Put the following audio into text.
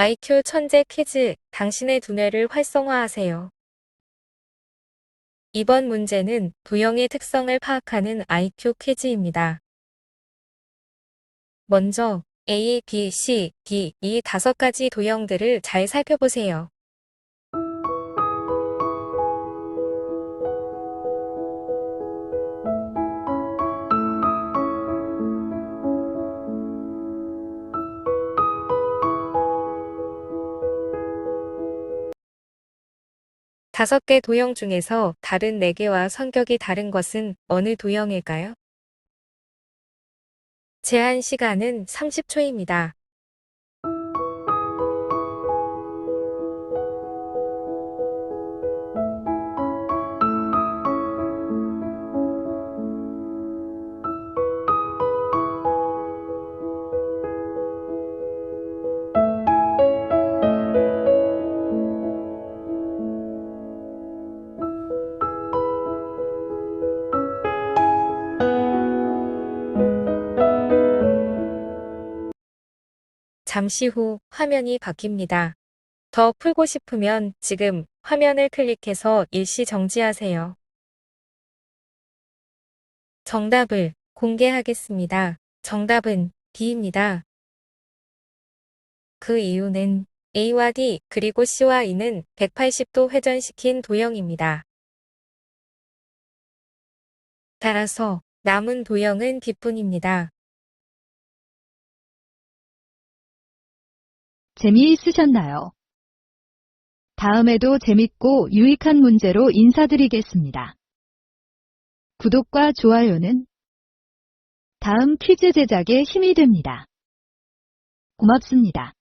IQ 천재 퀴즈, 당신의 두뇌를 활성화하세요. 이번 문제는 도형의 특성을 파악하는 IQ 퀴즈입니다. 먼저 A, B, C, D 이 다섯 가지 도형들을 잘 살펴보세요. 다섯 개 도형 중에서 다른 네 개와 성격이 다른 것은 어느 도형일까요? 제한 시간은 30초입니다. 잠시 후 화면이 바뀝니다. 더 풀고 싶으면 지금 화면을 클릭해서 일시 정지하세요. 정답을 공개하겠습니다. 정답은 B입니다. 그 이유는 A와 D 그리고 C와 E는 180도 회전시킨 도형입니다. 따라서 남은 도형은 D뿐입니다. 재미있으셨나요? 다음에도 재밌고 유익한 문제로 인사드리겠습니다. 구독과 좋아요는 다음 퀴즈 제작에 힘이 됩니다. 고맙습니다.